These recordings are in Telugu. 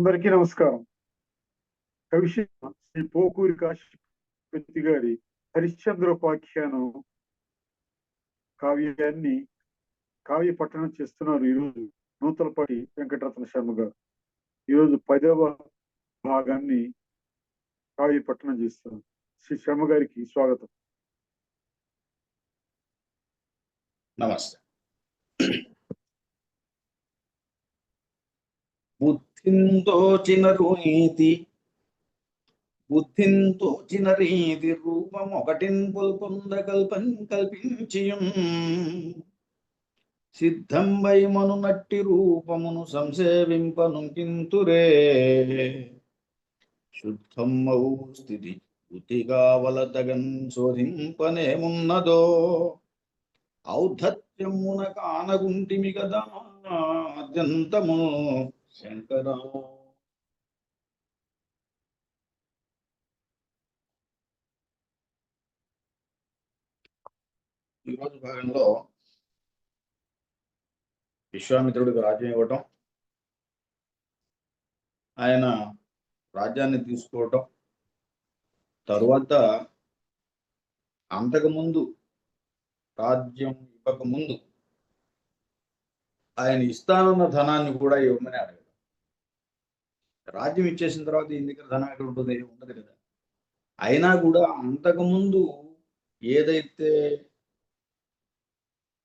అందరికీ నమస్కారం. కవిష శ్రీ పోకూరి కాశీపతి గారి హరిశ్చంద్రోపాఖ్యానం కావ్యాన్ని కావ్య పట్టణం చేస్తున్నారు ఈరోజు నూతలపాటి వెంకటరత్న శర్మ గారు. ఈరోజు పదవ భాగాన్ని కావ్య పట్టణం చేస్తున్నారు. శ్రీ శర్మ గారికి స్వాగతం. నమస్తే. బుద్ధింతోచిన రీతి బుద్ధింతోచిన రీతి రూపం ఒకటిన్ పుల్పొంద కల్పం కల్పించియం. సిద్ధం వైమను నట్టి రూపమును సంసేవింపను కింతురే. శుద్ధమౌ స్థితి బుద్ధిగా వలతగన్ శోధింపనేమున్నదో. ఔద్ధత్యమున కానగుంటిమి కదా అత్యంతము శంకరా ఈరోజు భాగంలో విశ్వామిత్రుడికి రాజ్యం ఇవ్వటం ఆయన రాజ్యాన్ని తీసుకోవటం తరువాత అంతకుముందు రాజ్యం ఇవ్వక ముందు ఆయన ఇస్తానన్న ధనాన్ని కూడా ఇవ్వమని అడగారు రాజ్యం ఇచ్చేసిన తర్వాత ఈ దగ్గర ధనం ఎక్కడ ఉంటుంది ఉండదు కదా. అయినా కూడా అంతకుముందు ఏదైతే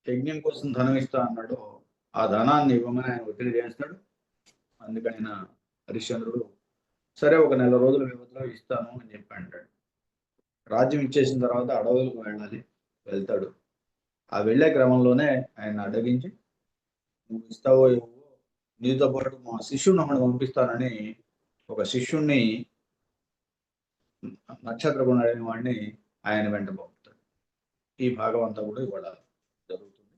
యజ్ఞం కోసం ధనం ఇస్తా అన్నాడో ఆ ధనాన్ని ఇవ్వమని ఆయన ఒత్తిడి చేస్తాడు. అందుకని ఆయన హరిశ్చంద్రుడు సరే ఒక నెల రోజుల వ్యవధిలో ఇస్తాను అని చెప్పి అంటాడు. రాజ్యం ఇచ్చేసిన తర్వాత అడవులకు వెళ్ళాలి వెళ్తాడు. ఆ వెళ్ళే క్రమంలోనే ఆయన అడగించి నువ్వు ఇస్తావో నీతో పాటు మా శిష్యుడిని ఒకటి పంపిస్తానని ఒక శిష్యుణ్ణి నక్షత్రకుడు అడిగిన వాడిని ఆయన వెంట పంపుతాడు. ఈ భాగం అంతా కూడా ఇవాళ జరుగుతుంది.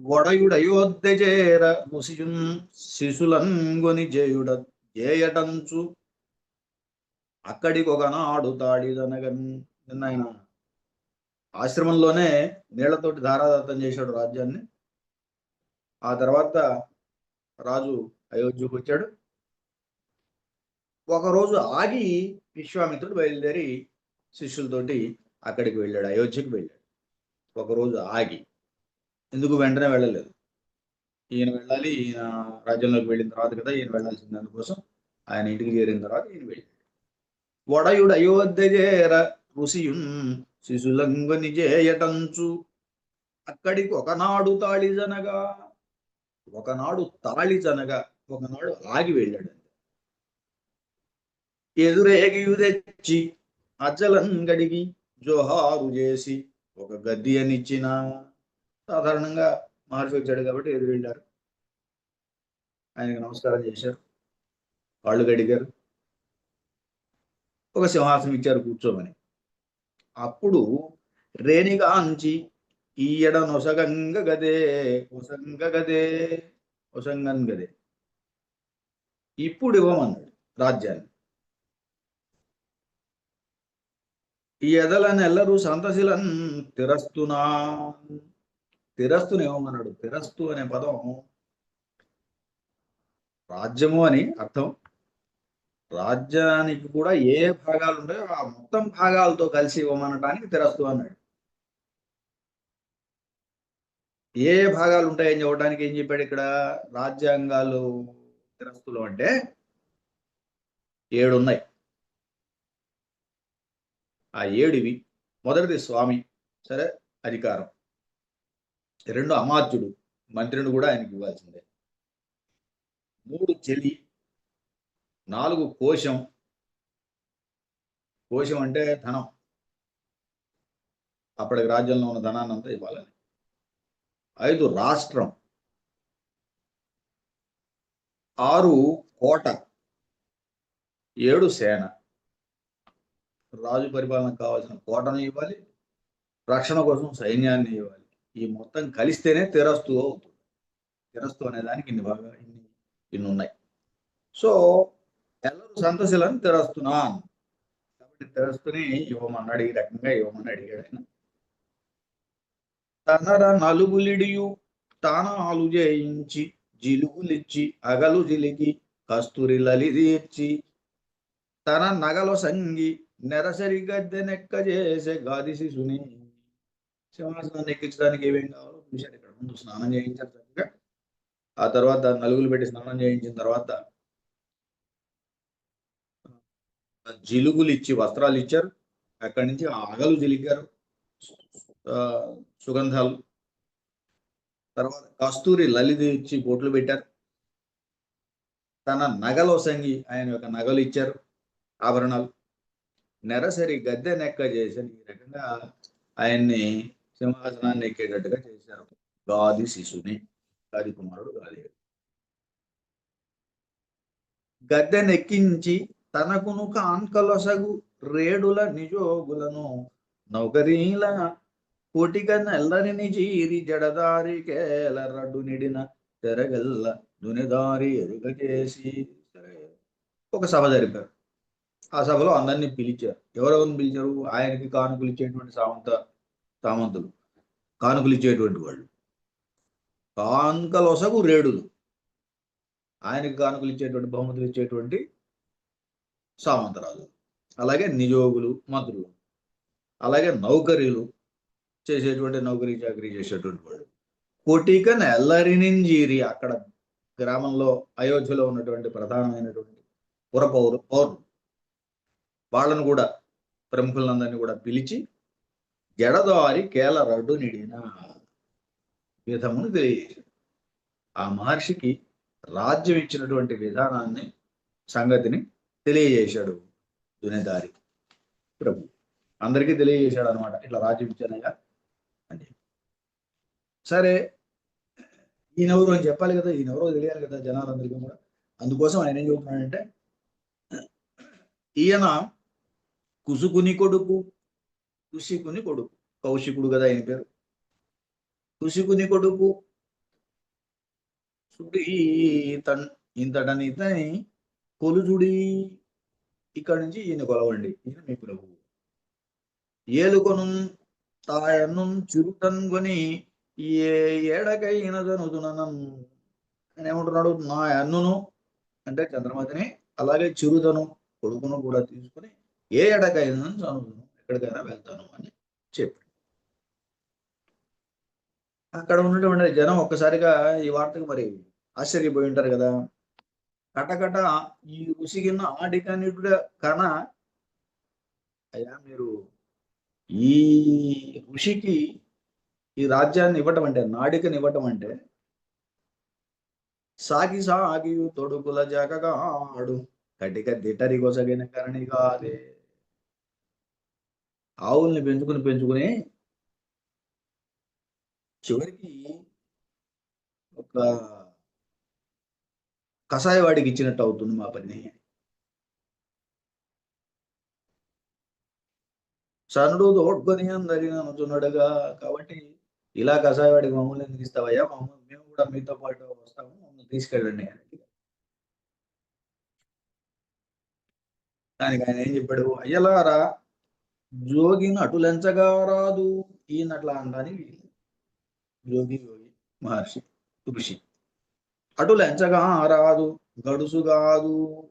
వడయుడు చేర ముసియున్ శిశులంగొని జయుడ జేయటంచు అక్కడికి ఒకనాడు తాడిదనగన్ నిన్న ఆయన ఆశ్రమంలోనే నీళ్ళతోటి ధారాదత్తం చేశాడు రాజ్యాన్ని. ఆ తర్వాత రాజు అయోధ్యకు వచ్చాడు. ఒకరోజు ఆగి విశ్వామిత్రుడు బయలుదేరి శిష్యులతోటి అక్కడికి వెళ్ళాడు అయోధ్యకు వెళ్ళాడు. ఒకరోజు ఆగి ఎందుకు వెంటనే వెళ్ళలేదు? ఈయన వెళ్ళాలి ఈయన రాజ్యంలోకి వెళ్ళిన తర్వాత కదా ఈయన వెళ్ళాల్సింది అందుకోసం ఆయన ఇంటికి చేరిన తర్వాత ఈయన వెళ్ళాడు. వడయుడు అయోధ్య చేర ఋషియున్ శిశులంగుని చేయటంచు అక్కడికి ఒకనాడు తాళిజనగా ఒకనాడు తాళిజనగా ఒకనాడు ఆగి వెళ్ళాడు ఎదురేగియు తెచ్చి అచలం గడిగి జోహారు చేసి ఒక గద్ది అనిచ్చిన. సాధారణంగా మహర్షి వచ్చాడు కాబట్టి ఎదురు వెళ్ళారు. ఆయనకు నమస్కారం చేశారు. కాళ్ళు గడిగారు ఒక సింహాసనం ఇచ్చారు కూర్చోమని. అప్పుడు రేణిగాంచి ఈయడ నొసగంగ గదే ఒసంగ గదే ఒసంగన్ గదే ఇప్పుడు ఇవ్వమన్నాడు రాజ్యాన్ని. ఈ ఎదలనెల్లరూ సంతశిలన్ తిరస్తునా తిరస్తుని. ఇవ్వమన్నాడు తిరస్తు అనే పదం రాజ్యము అని అర్థం. రాజ్యానికి కూడా ఏ భాగాలు ఉంటాయో ఆ మొత్తం భాగాలతో కలిసి ఇవ్వమనటానికి తిరస్తు అన్నాడు. ఏ భాగాలు ఉంటాయని చెప్పడానికి ఏం చెప్పాడు ఇక్కడ? రాజ్యాంగాలు తిరస్తులు అంటే ఏడు ఉన్నాయి ఆ ఏడివి మొదటిది స్వామి సరే అధికారం. రెండు అమాత్యుడు మంత్రిని కూడా ఆయనకి ఇవ్వాల్సిందే. మూడు చెలి నాలుగు కోశం. కోశం అంటే ధనం. అప్పటికి రాజ్యంలో ఉన్న ధనాన్ని అంతా ఇవ్వాలని. ఐదు రాష్ట్రం. ఆరు కోట. ఏడు సేన. రాజు పరిపాలనకు కావాల్సిన కోటను ఇవ్వాలి. రక్షణ కోసం సైన్యాన్ని ఇవ్వాలి. ఈ మొత్తం కలిస్తేనే తిరస్తు అవుతుంది. తిరస్తు అనే దానికి ఇన్ని బాగా ఇన్ని ఇన్ని ఉన్నాయి. సో ఎల్లరూ సంతశిలను తెరస్తున్నాను కాబట్టి తెరస్తూనే ఇవ్వమన్నాడు ఈ రకంగా ఇవ్వమని అడిగాడు ఆయన. తనర నలుగులిడియు తానాలు చేయించి జిలుగులిచ్చి అగలు జిలికి కస్తూరి లలిదీర్చి తన నగల సంగి నెరసరి గద్దె నెక్క చేసే గాది శిశుని సింహాసనాన్ని ఎక్కించడానికి ఏమేం కావాలో చూశాడు. ఇక్కడ ముందు స్నానం చేయించారు చక్కగా. ఆ తర్వాత నలుగులు పెట్టి స్నానం చేయించిన తర్వాత జిలుగులు ఇచ్చి వస్త్రాలు ఇచ్చారు అక్కడి నుంచి ఆగలు జిలిగారు సుగంధాలు. తర్వాత కస్తూరి లలిత ఇచ్చి బోట్లు పెట్టారు. తన నగలో సంగి ఆయన యొక్క నగలు ఇచ్చారు ఆభరణాలు. నెరసరి గద్దె నెక్క చేసి ఈ రకంగా ఆయన్ని సింహాసనాన్ని ఎక్కేటట్టుగా చేశారు. గాది శిశుని గాది కుమారుడు గాది. గద్దెనెక్కించి తనకును కాన్కలొసగు రేడుల నిజోగులను నౌకరీల కోటిక నల్లరిని చీరి జడదారి కేలరడ్డు నిడిన తెరగల్ల దునిదారి ఎరుగ చేసి ఒక సభ జరిపారు. ఆ సభలో అందరినీ పిలిచారు. ఎవరెవరిని పిలిచారు? ఆయనకి కానుకలు ఇచ్చేటువంటి సామంత సామంతులు. కానుకలు ఇచ్చేటువంటి వాళ్ళు. కానుకలొసగు రేడులు. ఆయనకి కానుకలు ఇచ్చేటువంటి బహుమతులు ఇచ్చేటువంటి సామంతరాజు అలాగే నియోగులు మంత్రులు అలాగే నౌకరీలు చేసేటువంటి నౌకరీ చాకరీ చేసేటువంటి వాళ్ళు. కోటికన్ ఎల్లరినింజీరి అక్కడ గ్రామంలో అయోధ్యలో ఉన్నటువంటి ప్రధానమైనటువంటి పురపౌరు పౌరులు. వాళ్ళను కూడా ప్రముఖులందరినీ కూడా పిలిచి జడదారి కేల రడ్డు నిడిన విధమును తెలియజేశాడు ఆ మహర్షికి రాజ్యం ఇచ్చినటువంటి విధానాన్ని సంగతిని తెలియజేశాడు దునేదారి ప్రభు. అందరికీ తెలియజేశాడు అనమాట ఇట్లా రాజ్యం ఇచ్చానయ్యా అని సరే ఈయనెవరు అని చెప్పాలి కదా ఈయనెవరో తెలియాలి కదా జనాలందరికీ కూడా. అందుకోసం ఆయన ఏం చెబుతున్నాడంటే ఈయన కుసుకుని కొడుకు కుషికుని కొడుకు కౌశికుడు కదా ఆయన పేరు. కుషికుని కొడుకు సుడి తన్ ఇంతటని ఇతని కొలుజుడి ఇక్కడి నుంచి ఈయన కొలవండి. ఈయన మీ ప్రభువు. ఏలుకొను తాయన్ను చురుటన్ కొని ఏ ఏడకైనదనుదుననం ఆయన ఏమంటున్నాడు? నా అన్నును అంటే చంద్రమతిని అలాగే చిరుతను కొడుకును కూడా తీసుకుని ఏ ఎడకైనా చదువును ఎక్కడికైనా వెళ్తాను అని చెప్పాడు అక్కడ ఉన్నటువంటి జనం ఒక్కసారిగా ఈ వార్తకు మరి ఆశ్చర్యపోయి ఉంటారు కదా. కటకట ఈ ఋషికిన్న ఆడికనిటుడ కన అయ్యా మీరు ఈ ఋషికి ఈ రాజ్యాన్ని ఇవ్వటం అంటే నాడికని ఇవ్వటం అంటే సాగి సాగి తొడుకుల జగగాడు కటిక దిటరి కొసగిన కరణి కాదే ఆవుల్ని పెంచుకుని పెంచుకుని చివరికి ఒక కషాయవాడికి ఇచ్చినట్టు అవుతుంది మా పని. సనుడు తోడ్కొని అందరిని అనుచున్నాడుగా కాబట్టి ఇలా కషాయవాడికి మమ్మల్ని ఎందుకు ఇస్తావయ్యా? మమ్మల్ని మేము కూడా మీతో పాటు వస్తాము మమ్మల్ని తీసుకెళ్ళండి దానికి ఆయన ఏం చెప్పాడు? అయ్యలారా జోగిని నటులెంచగా రాదు ఈయనట్లా అనడానికి జోగి యోగి మహర్షి ఋషి. అటులెంచగా రాదు గడుసు కాదు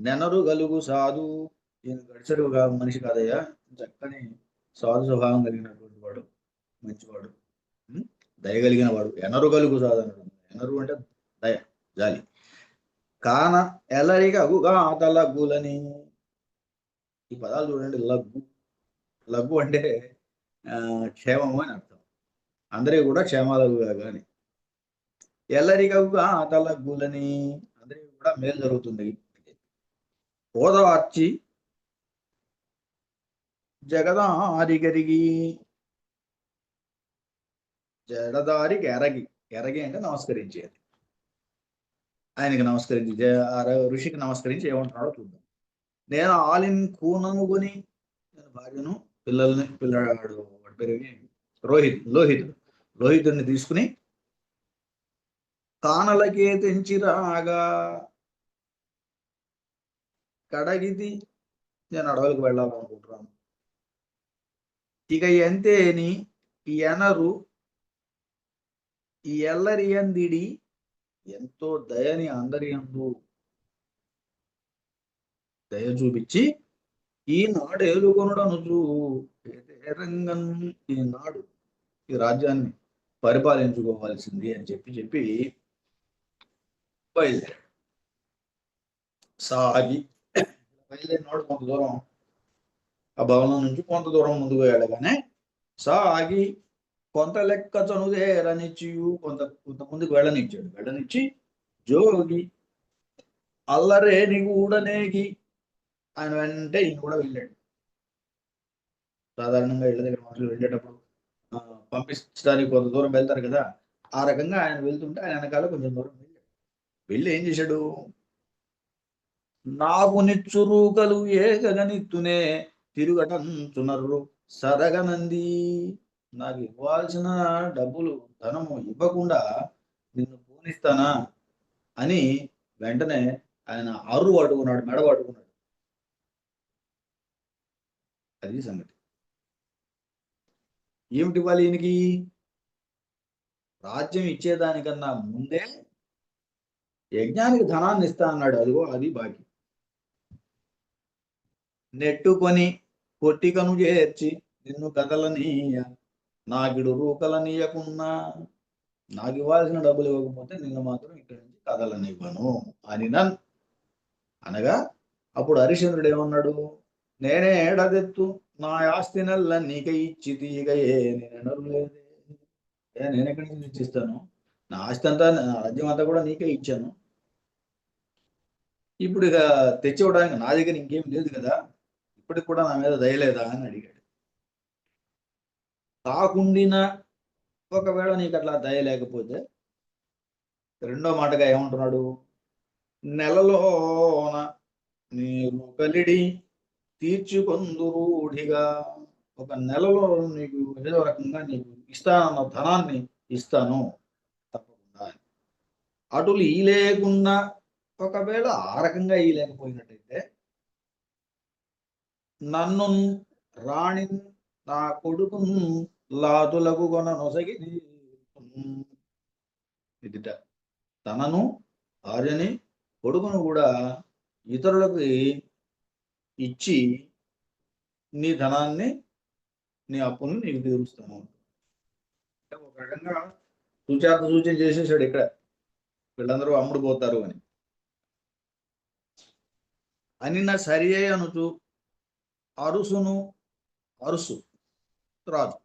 నెనరు గలుగు సాధు ఈయన గడిచడు మనిషి కాదయ్యా. చక్కని సాధు స్వభావం కలిగినటువంటి వాడు మంచివాడు. దయగలిగిన దయ వాడు. ఎనరు గలుగు సాధు అన్నాడు. ఎనరు అంటే దయ జాలి. కాన ఎలరిగా అగుగా లగ్గులని. ఈ పదాలు చూడండి లగ్గు. లగ్గు అంటే ఆ, క్షేమము అని అర్థం. అందరికీ కూడా క్షేమాలగుగా కానీ. ఎల్లరిగవుగా ఆటల గులని అందరికీ కూడా మేలు జరుగుతుంది. ఓదవార్చి జగదారిగరిగి జడదారికి ఎరగి ఎరగి అంటే నమస్కరించేది. ఆయనకి నమస్కరించి ఋషికి నమస్కరించి ఏమంటున్నాడో చూద్దాం. నేను ఆలిన్ కూనను నేను భార్యను పిల్లల్ని పిల్లవాడు పెరిగి పేరు రోహిత్ లోహితుడు. లోహితుడిని తీసుకుని కానలకే తెంచిరాగా కడగిది నేను అడవులకు వెళ్ళాలనుకుంటున్నాను. ఇక ఎంతేని? ఎనరు ఈ ఎల్లరియందిడి ఎంతో దయని అందరి అందు. దయ చూపించి ఈనాడు ఏలుకొనుడనుచు రంగం ఈనాడు ఈ రాజ్యాన్ని పరిపాలించుకోవాల్సింది అని చెప్పి చెప్పి బయలుదేరాడు సాగి బయలుదేరినాడు కొంత దూరం ఆ భవనం నుంచి కొంత దూరం ముందుకు వెళ్ళగానే సాగి కొంత లెక్క చనుదేరనిచ్చియు కొంత కొంత ముందుకు వెళ్ళనిచ్చాడు. వెళ్ళనిచ్చి జోగి అల్లరే నీగూడనేగి ఆయన వెంటే ఈయన కూడా వెళ్ళాడు. సాధారణంగా ఇళ్ళ దగ్గర మనుషులు వెళ్ళేటప్పుడు పంపించడానికి కొంత దూరం వెళ్తారు కదా ఆ రకంగా ఆయన వెళ్తుంటే ఆయన వెనకాల కొంచెం దూరం వెళ్ళి ఏం చేశాడు? నాకు నిచ్చురూకలు ఏగగనిత్తునే తిరుగటంచునర్రు సరగనంది. నాకు ఇవ్వాల్సిన డబ్బులు ధనము ఇవ్వకుండా నిన్ను పూనిస్తానా? అని వెంటనే ఆయన అరు పట్టుకున్నాడు మెడ పట్టుకున్నాడు అది సంగతి. ఏమిటి ఇవ్వాలి ఈయనకి? రాజ్యం ఇచ్చేదానికన్నా ముందే యజ్ఞానికి ధనాన్ని ఇస్తా అన్నాడు. అదిగో అది బాకీ. నెట్టుకొని పొట్టికను చేర్చి నిన్ను కదలనీయ నాకిడు రూకలనీయకున్నా నాకు ఇవ్వాల్సిన డబ్బులు ఇవ్వకపోతే నిన్ను మాత్రం ఇక్కడి నుంచి కదలనివ్వను అని నన్ అనగా అప్పుడు హరిశ్చంద్రుడు ఏమన్నాడు? నేనే ఏడదెత్తు నా ఆస్తి నెల్ల నీక ఇచ్చి తీగయే నేను ఏ నేను ఎక్కడి నుంచి ఇచ్చిస్తాను నా ఆస్తి అంతా నా రాజ్యం అంతా కూడా నీకే ఇచ్చాను. ఇప్పుడు ఇక తెచ్చివ్వడానికి నా దగ్గర ఇంకేం లేదు కదా. ఇప్పటికి కూడా నా మీద దయలేదా అని అడిగాడు. కాకుండిన ఒకవేళ నీకు అట్లా దయ లేకపోతే రెండో మాటగా ఏమంటున్నాడు? నెలలోన నీరు కలిడి తీర్చుకొందురూఢిగా ఒక నెలలో నీకు ఏదో రకంగా నీకు ఇస్తానన్న ధనాన్ని ఇస్తాను. అటులు ఈ లేకుండా ఒకవేళ ఆ రకంగా ఈ లేకపోయినట్టయితే నన్ను రాణి నా కొడుకును లాతులకు కొన నొసగి ఇదిట తనను భార్యని కొడుకును కూడా ఇతరులకు ఇచ్చి నీ ధనాన్ని నీ అప్పును నీకు తీరుస్తాను. ఒక రకంగా సూచార్థ సూచన చేసేసాడు ఇక్కడ. వీళ్ళందరూ అమ్ముడు పోతారు అని. అని నా సరి అనుచు అరుసును అరుసు రాజు.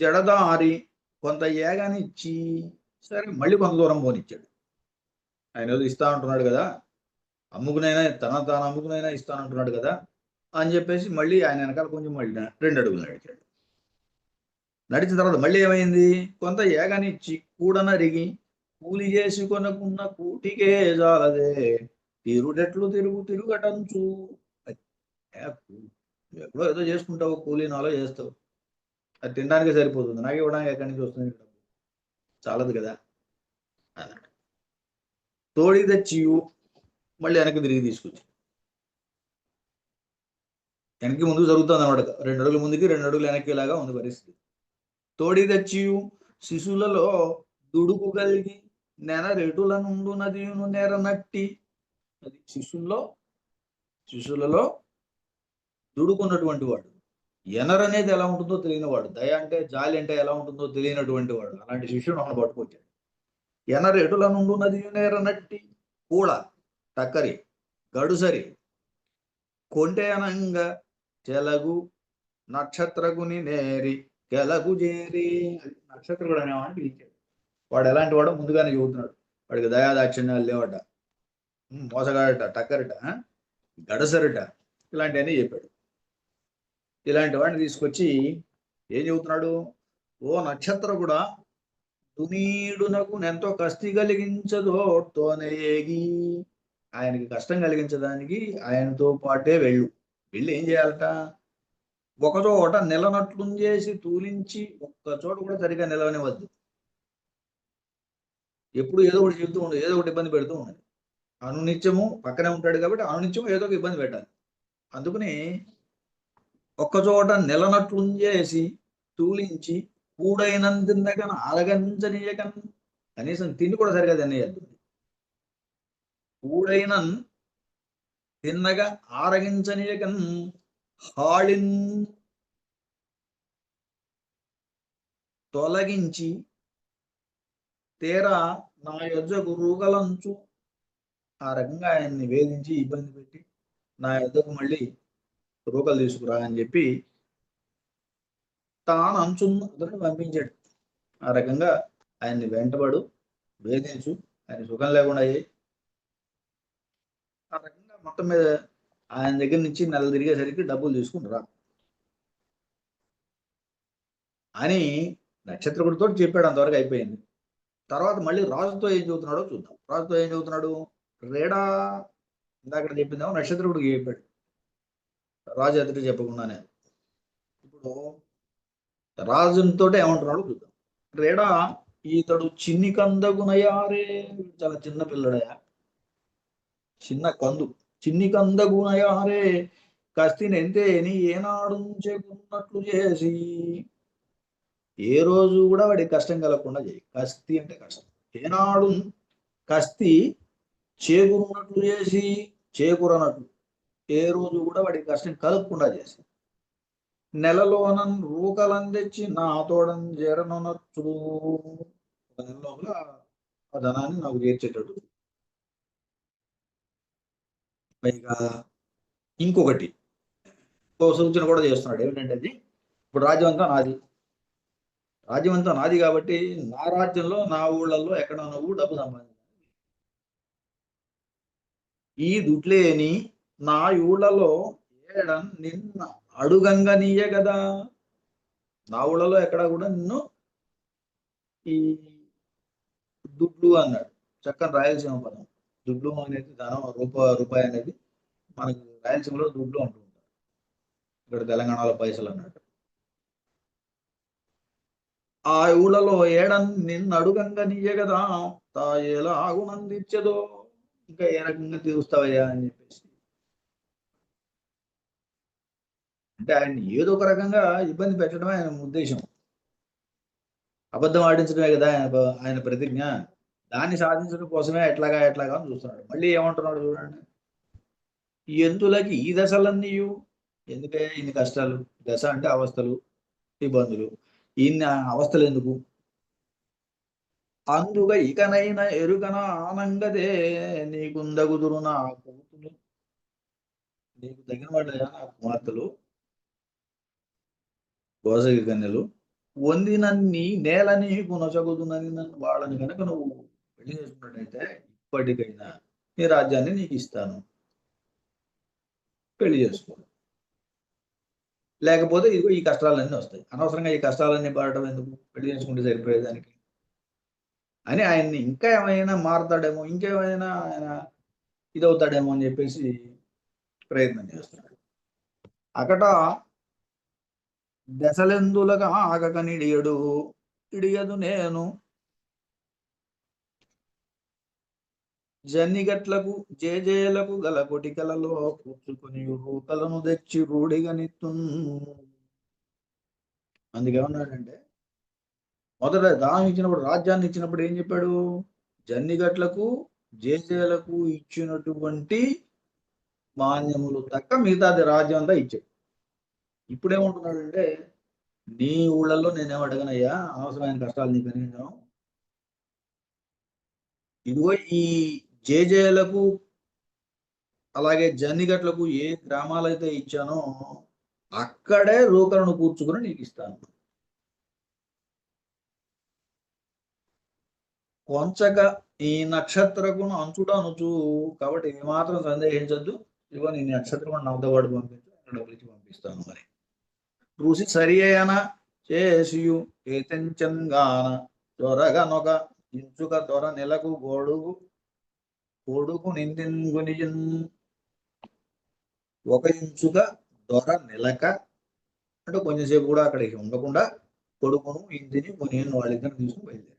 జడదారి కొంత ఏగానిచ్చి సరే మళ్ళీ కొంత దూరం పోనిచ్చాడు. ఆయన ఏదో ఇస్తా అంటున్నాడు కదా అమ్ముకునైనా తన తాను అమ్ముకునైనా ఇస్తానంటున్నాడు కదా అని చెప్పేసి మళ్ళీ ఆయన వెనకాల కొంచెం మళ్ళీ రెండు అడుగులు నడిచాడు. నడిచిన తర్వాత మళ్ళీ ఏమైంది? కొంత ఏగానిచ్చి కూడనరిగి కూలి చేసి కొనుకున్న కూటికే జాలదే తిరుడెట్లు తిరుగు తిరుగటంచు. ఏ, ఎప్పుడో ఏదో చేసుకుంటావు కూలీ నాలో చేస్తావు. అది తినడానికి సరిపోతుంది. నాకు ఇవ్వడానికి ఎక్కడి నుంచి వస్తుంది చాలదు కదా. తోడి తెచ్చియు మళ్ళీ వెనక్కి తిరిగి తీసుకొచ్చి. వెనక్కి ముందుకు జరుగుతుంది అనమాట రెండు అడుగుల ముందుకి రెండు అడుగులు వెనక్కి లాగా ఉంది పరిస్థితి. తోడి తెచ్చియు శిశువులలో దుడుకు కలిగి నెల నుండు నదియును నెర నట్టి అది శిశువుల్లో శిశువులలో దుడుకున్నటువంటి వాడు. ఎనర్ అనేది ఎలా ఉంటుందో తెలియని వాడు దయ అంటే జాలి అంటే ఎలా ఉంటుందో తెలియనటువంటి వాడు. అలాంటి శిష్యుడు మనం పట్టుకొచ్చాడు. ఎనర్ నుండు నదియు నేర నట్టి కూడ టక్కరి గడుసరి కొంటే అనంగా చెలగు నక్షత్రకుని నేరి కెలకు చేరి అది నక్షత్రకుడు అనేవాడిని పిలిచాడు. వాడు ఎలాంటి వాడో ముందుగానే చెబుతున్నాడు వాడికి దయాదాక్షిణ్యాలు లేవట. మోసగాడట టక్కరట గడసరట. ఇలాంటివన్నీ చెప్పాడు. ఇలాంటి వాడిని తీసుకొచ్చి ఏం చెబుతున్నాడు? ఓ నక్షత్ర కూడా తునీడునకు ఎంతో కష్టి కలిగించదోటోనేగి ఆయనకి కష్టం కలిగించడానికి ఆయనతో పాటే వెళ్ళు. వెళ్ళి ఏం చేయాలట? ఒక చోట నిలనట్లు చేసి తూలించి ఒక్క చోట కూడా సరిగా నిలవనివద్దు ఎప్పుడు ఏదో ఒకటి చెబుతూ ఉండదు ఏదో ఒకటి ఇబ్బంది పెడుతూ ఉండదు అనునిత్యము పక్కనే ఉంటాడు కాబట్టి అనునిత్యము ఏదో ఒక ఇబ్బంది పెట్టాలి. అందుకని ఒక్కచోట నిలనట్లు చేసి తూలించి కూడైనం తిన్నకన్ కనీసం తిండి కూడా సరిగా తినేయద్దు. కూడైనన్ తిన్నగా ఆరగించనీయకన్ హాళిన్ తొలగించి తీరా నా యొద్దకు రూగలంచు. ఆ రకంగా ఆయన్ని వేధించి ఇబ్బంది పెట్టి నా యొద్దకు మళ్ళీ రూకలు తీసుకురా అని చెప్పి తాను అంచును అతను పంపించాడు. ఆ రకంగా ఆయన్ని వెంటబడు వేధించు ఆయన సుఖం లేకుండా అయ్యి. ఆ రకంగా మొత్తం మీద ఆయన దగ్గర నుంచి నెల తిరిగేసరికి డబ్బులు తీసుకుంటారా అని నక్షత్రకుడితో చెప్పాడు అంతవరకు అయిపోయింది. తర్వాత మళ్ళీ రాజుతో ఏం చదువుతున్నాడో చూద్దాం. రాజుతో ఏం చదువుతున్నాడు రేడా ఇందాక చెప్పిందేమో నక్షత్రుడికి చెప్పాడు. రాజు ఎదుటి చెప్పకుండానే. ఇప్పుడు రాజుతో ఏమంటున్నాడో చూద్దాం. రేడా ఈతడు చిన్ని కందగునయారే. చాలా చిన్న పిల్లడయా? చిన్న కందు. చిన్ని కందగునయారే. కస్తిని ఎంతేని ఏనాడు చేకున్నట్లు చేసి ఏ రోజు కూడా వాడి కష్టం కలగకుండా చేయి. కస్తి అంటే కష్టం. ఏనాడు కస్తి చేకూరున్నట్లు చేసి చేకూరనట్లు ఏ రోజు కూడా వాడికి కష్టం కలగకుండా చేసి నెలలోన రూకలం తెచ్చి నా తోడని చేరనొనచ్చుడు నెల లోపల ఆ ధనాన్ని నాకు చేర్చేటట్టు పైగా ఇంకొకటి. ఓ సూచన కూడా చేస్తున్నాడు. ఏమిటంటే అది? ఇప్పుడు రాజ్యం అంతా నాది. రాజ్యం అంతా నాది కాబట్టి నా రాజ్యంలో నా ఊళ్ళల్లో ఎక్కడ నువ్వు డబ్బు సంపాదించాలి ఈ దుడ్లేని నా ఊళ్ళలో ఏడ నిన్న అడుగంగనీయ కదా. నా ఊళ్ళలో ఎక్కడ కూడా నిన్ను ఈ దుడ్లు అన్నాడు. చక్కని రాయలసీమ పదం. దుడ్లు అనేది ధనం రూప రూపాయి అనేది మనకు రాయలసీమలో దుడ్లు అంటూ ఉంటారు. ఇక్కడ తెలంగాణలో పైసలు అన్నట్టు ఆ ఊళ్ళలో ఏడన్ నిన్ను అడుగంగా నీయే కదా. తా ఎలా ఆగునందించదో ఇంకా ఏ రకంగా తీరుస్తావయ్యా అని చెప్పేసి. అంటే ఆయన ఏదో ఒక రకంగా ఇబ్బంది పెట్టడమే ఆయన ఉద్దేశం. అబద్ధం ఆడించడమే కదా ఆయన ఆయన ప్రతిజ్ఞ. దాన్ని సాధించడం కోసమే ఎట్లాగా ఎట్లాగా అని చూస్తున్నాడు. మళ్ళీ ఏమంటున్నాడు చూడండి. ఎందులకి ఈ దశలన్నీయు? ఎందుకే ఇన్ని కష్టాలు దశ అంటే అవస్థలు ఇబ్బందులు? ఇన్ని అవస్థలు ఎందుకు అందుగా ఇకనైనా ఎరుకన ఆనంగదే నీకుందగుదురు నా కూతులు నీకు తగిన వాళ్ళయా నా కుమార్తెలు గోసగి కన్యలు. వందినన్ని నేలని కొనసగుదునని నన్ను వాళ్ళని కనుక నువ్వు పెళ్ళి చేసుకున్నట్టయితే ఇప్పటికైనా నీ రాజ్యాన్ని నీకు ఇస్తాను. పెళ్ళి చేసుకో. లేకపోతే ఇదిగో ఈ కష్టాలన్నీ వస్తాయి. అనవసరంగా ఈ కష్టాలన్నీ పడటం ఎందుకు? పెళ్ళి చేసుకుంటే సరిపోయేదానికి. అని ఆయన్ని ఇంకా ఏమైనా మారుతాడేమో ఇంకేమైనా ఆయన ఇదవుతాడేమో అని చెప్పేసి ప్రయత్నం చేస్తున్నాడు అక్కడ దశలెందులగా ఆగకనిడియడు ఇడియదు నేను జన్నిగట్లకు జేజేలకు గల కొటికలలో కూర్చుకొని రూకలను తెచ్చి రూఢిగా నిత్తున్. అందుకేమన్నాడంటే మొదట దానం ఇచ్చినప్పుడు రాజ్యాన్ని ఇచ్చినప్పుడు ఏం చెప్పాడు? జన్నిగట్లకు జేజేలకు ఇచ్చినటువంటి మాన్యములు తక్క మిగతాది రాజ్యం అంతా ఇచ్చాడు. ఇప్పుడేమంటున్నాడంటే నీ ఊళ్ళల్లో నేనేం అడగనయ్యా? అవసరమైన కష్టాలు నీకు కలిగించను ఇదిగో ఈ జేజేలకు అలాగే జన్నిగట్లకు ఏ గ్రామాలైతే ఇచ్చానో అక్కడే రూకలను కూర్చుకుని నీకు ఇస్తాను. కొంచక ఈ నక్షత్రకును అంచుడనుచు కాబట్టి ఏమాత్రం సందేహించద్దు. ఇదిగో నీ నక్షత్రం నవ్వుతవాడు పంపించు డబ్బులు ఇచ్చి పంపిస్తాను మరి. ఋషి సరి అయిన చేసియు ఏతంచంగాన త్వరగనొక ఇంచుక దొర నెలకు గోడుగు కొడుకు నిందింగునియన్ ఒక ఇంచుక దొర నిలక అంటే కొంచెంసేపు కూడా అక్కడికి ఉండకుండా కొడుకును ఇంటిని కొని వాళ్ళిద్దరు తీసుకుని బయలుదేరి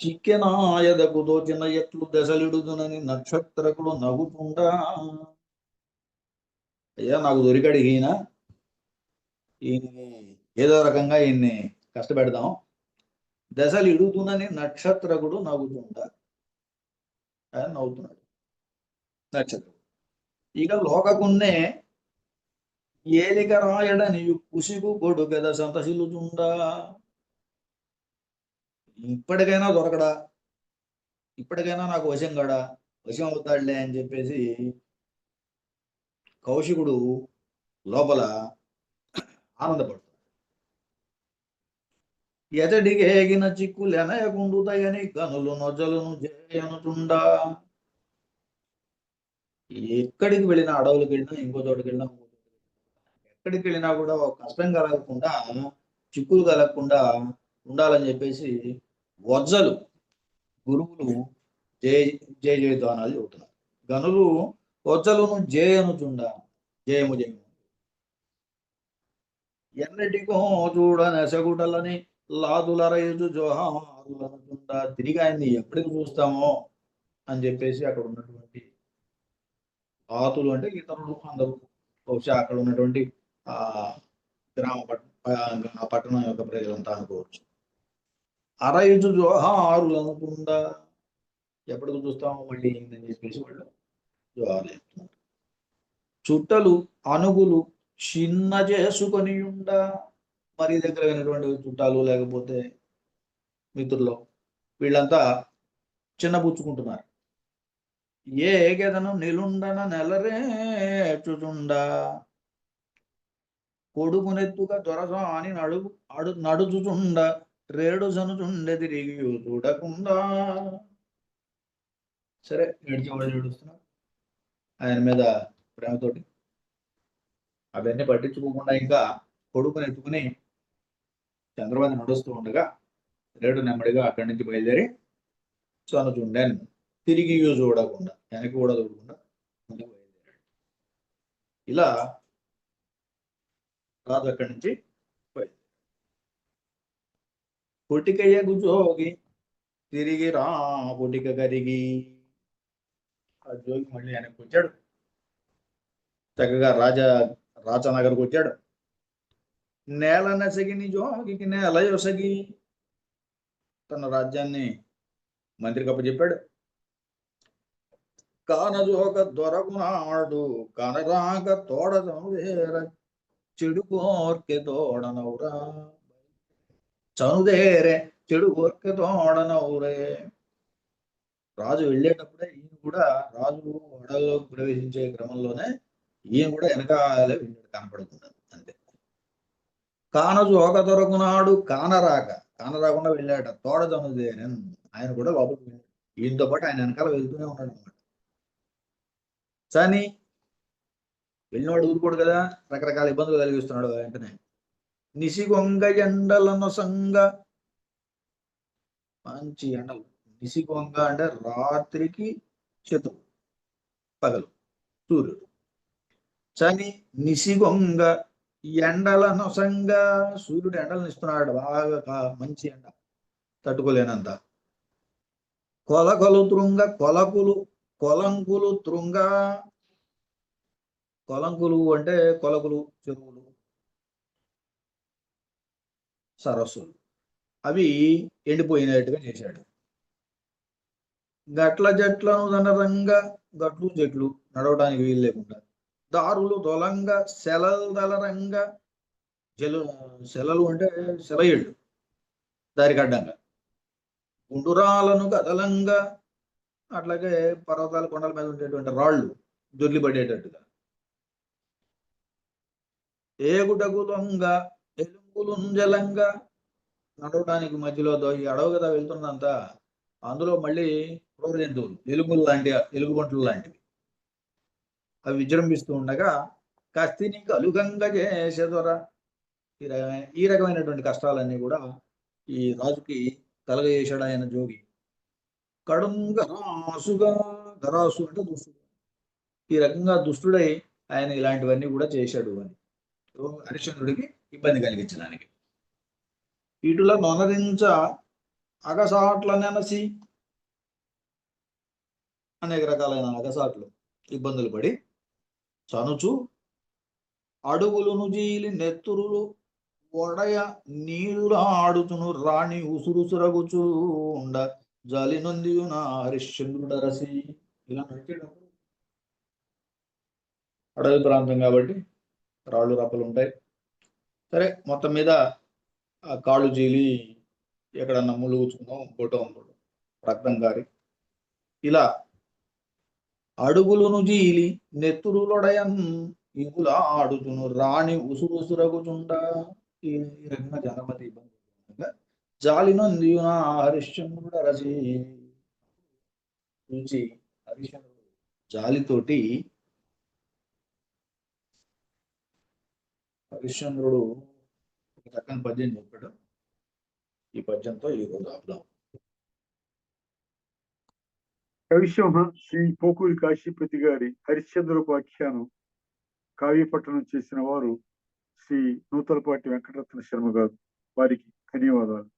చిక్కెనాయదకు దోచిన ఎట్లు దశలిడుదునని నక్షత్రకులు నవ్వుతుండా. అయ్యా నాకు దొరికాడు ఈయన. ఈయన ఏదో రకంగా ఈయన్ని కష్టపెడదాం. దశలు ఇడుగుతుందని నక్షత్రకుడు నవ్వుతుండ ఆయన నవ్వుతున్నాడు. నక్షత్రం. ఇక లోకకున్నే ఏలిక రాయడని కుసిగు కొడు కదా సంతశిల్లుతుండా ఇప్పటికైనా దొరకడా? ఇప్పటికైనా నాకు వశం కాడా? వశం అవుతాడులే అని చెప్పేసి కౌశికుడు లోపల ఆనందపడు ఎతడిగేగిన ఏగిన చిక్కులు కనులు నొజలను చేయనుతుండా ఎక్కడికి వెళ్ళినా అడవులకు వెళ్ళినా ఇంకో చోటుకి వెళ్ళినా ఇంకో ఎక్కడికి వెళ్ళినా కూడా ఒక కష్టం కలగకుండా చిక్కులు కలగకుండా ఉండాలని చెప్పేసి వజ్జలు గురువులు జయ జయ జయధ్వానాలు చెబుతున్నారు. గనులు వజ్జలను జయనుచుండ. జయము జయము. ఎన్నటికో చూడ నెసగుడలని లాదుల రైతు తిరిగి ఆయన్ని ఎప్పటికి చూస్తామో అని చెప్పేసి అక్కడ ఉన్నటువంటి లాతులు అంటే ఇతరులు అందరూ బహుశా అక్కడ ఉన్నటువంటి ఆ గ్రామ ఆ పట్టణం యొక్క ప్రజలంతా అనుకోవచ్చు. అరయుజు జోహారులు అనుకుండా ఎప్పటికి చూస్తామో మళ్ళీ ఏందని చెప్పేసి వాళ్ళు జోహార్లు చెప్తున్నారు. చుట్టలు అనుగులు చిన్న చేసుకొని ఉండ మరి దగ్గర అయినటువంటి చుట్టాలు లేకపోతే మిత్రులు వీళ్ళంతా చిన్నపుచ్చుకుంటున్నారు ఏ గెదను నిలుండన నెలరే నెలరేచుచుండ కొడుకునెత్తుగా దొరసాని నడుగు అడు నడుచుచుండ. రేడు సనుచుండె తిరిగి చూడకుండా. సరే ఏడ్చేవాడు ఏడుస్తున్నారు ఆయన మీద ప్రేమతోటి. అవన్నీ పట్టించుకోకుండా ఇంకా కొడుకుని ఎత్తుకుని చంద్రబాబు నడుస్తూ ఉండగా రేడు నెమ్మడిగా అక్కడి నుంచి బయలుదేరి సనుచుండెన్ తిరిగి చూడకుండా వెనక్కి కూడా చూడకుండా ముందుకు బయలుదేరాడు. ఇలా రాజు అక్కడి నుంచి బయలుదేరాడు. గుజోగి తిరిగి రా పుట్టిక కరిగి. ఆ జోగి మళ్ళీ వెనక్కి వచ్చాడు. చక్కగా రాజా రాజనగర్కి వచ్చాడు. నేల నెసగిని జోగికి నేల యొసగి. తన రాజ్యాన్ని మంత్రి కప్పచెప్పాడు కానజోక దొరకునాడు కనరాక తోడదను చెడు కోర్కె తోడనవురా. చనుదేరే చెడు కోర్కె తోడనవురే. రాజు వెళ్ళేటప్పుడే ఈయన కూడా రాజు అడవిలోకి ప్రవేశించే క్రమంలోనే ఈయన కూడా వెనకాలే వెళ్ళాడు కనపడుతున్నాడు అంతే కానజు ఒక దొరకునాడు కానరాక కానరాకుండా వెళ్ళాట తోడదనుదేనన్ ఆయన కూడా లోపలికి వెళ్ళాడు. ఈయనతో పాటు ఆయన వెనకాల వెళ్తూనే ఉన్నాడు అనమాట కానీ వెళ్ళినవాడు ఊరుకోడు కదా. రకరకాల ఇబ్బందులు కలిగిస్తున్నాడు వెంటనే. నిసిగొంగ ఎండలను సంగ. మంచి ఎండలు. నిసిగొంగ అంటే రాత్రికి చిత్రం పగలు. సూర్యుడు. చని నిసిగొంగ ఎండలను సూర్యుడు ఎండలను ఇస్తున్నాడు. బాగా మంచి ఎండ. తట్టుకోలేనంత. కొలకలు తృంగ కొలకులు కొలంకులు తృంగ. కొలంకులు అంటే కొలకులు చెరువులు సరస్సులు. అవి ఎండిపోయినట్టుగా చేశాడు. గట్ల జట్లను దనరంగా గట్లు చెట్లు నడవడానికి వీలు లేకుండా. దారులు తొలంగా సెలదలరంగా జలు సెలలు అంటే సెలయేళ్ళు దారికి గుండురాలను కదలంగా అట్లాగే పర్వతాల కొండల మీద ఉండేటువంటి రాళ్ళు దొర్లి పడేటట్టుగా. ఏగుటకు దొంగ ఎలుంగులు జలంగా నడవడానికి మధ్యలో ఈ అడవి కదా వెళ్తున్నంత అందులో మళ్ళీ క్రూర జంతువులు ఎలుగులు లాంటి ఎలుగుబంట్లు లాంటివి. అవి విజృంభిస్తూ ఉండగా కస్తిని కలుగంగ చేసేదొర? ఈ రకమైన ఈ రకమైనటువంటి కష్టాలన్నీ కూడా ఈ రాజుకి కలగజేశాడు ఆయన జోగి. కడుంగ రాసుగా గరాసు అంటే దుష్టుడు. ఈ రకంగా దుష్టుడై ఆయన ఇలాంటివన్నీ కూడా చేశాడు అని. హరిశ్చంద్రుడికి ఇబ్బంది కలిగించడానికి. వీటిలో నొనరించ అగసాట్ల నెనసి అనేక రకాలైన అగసాట్లు ఇబ్బందులు పడి చనుచు అడుగులను జీలి నెత్తురులు ఒడయ నీరులాడుచును రాణి ఉసురుసురగుచు ఉండ జలి నొందియున హరిశ్చంద్రుడరసి ఇలా నడిచేటప్పుడు అడవి ప్రాంతం కాబట్టి రాళ్ళు రప్పలు ఉంటాయి. సరే మొత్తం మీద ఆ కాళ్ళు చీలి ఎక్కడన్నా ములుగుచుకుందాం ఫోటో రక్తం గారి ఇలా అడుగులను జీలి నెత్తురులొడయం ఇగుల ఆడుచును రాణి ఉసురుసురగుచుండ. ఈ ఈ రకంగా జనపతి ఇబ్బంది పడుతుండగా జాలినందియున హరిశ్చంద్రుడు అరసి చూచి హరిశ్చంద్రుడు జాలితోటి హరిశ్చంద్రుడు ఒక చక్కని పద్యం చెప్పాడు. ఈ పద్యంతో ఈరోజు ఆపుదాం. కవిసింహ శ్రీ పోకూరి కాశీపతి గారి హరిశ్చంద్రోపాఖ్యానం కావ్యపట్టణం చేసిన వారు శ్రీ నూతలపాటి వెంకటరత్న శర్మ గారు. వారికి ధన్యవాదాలు.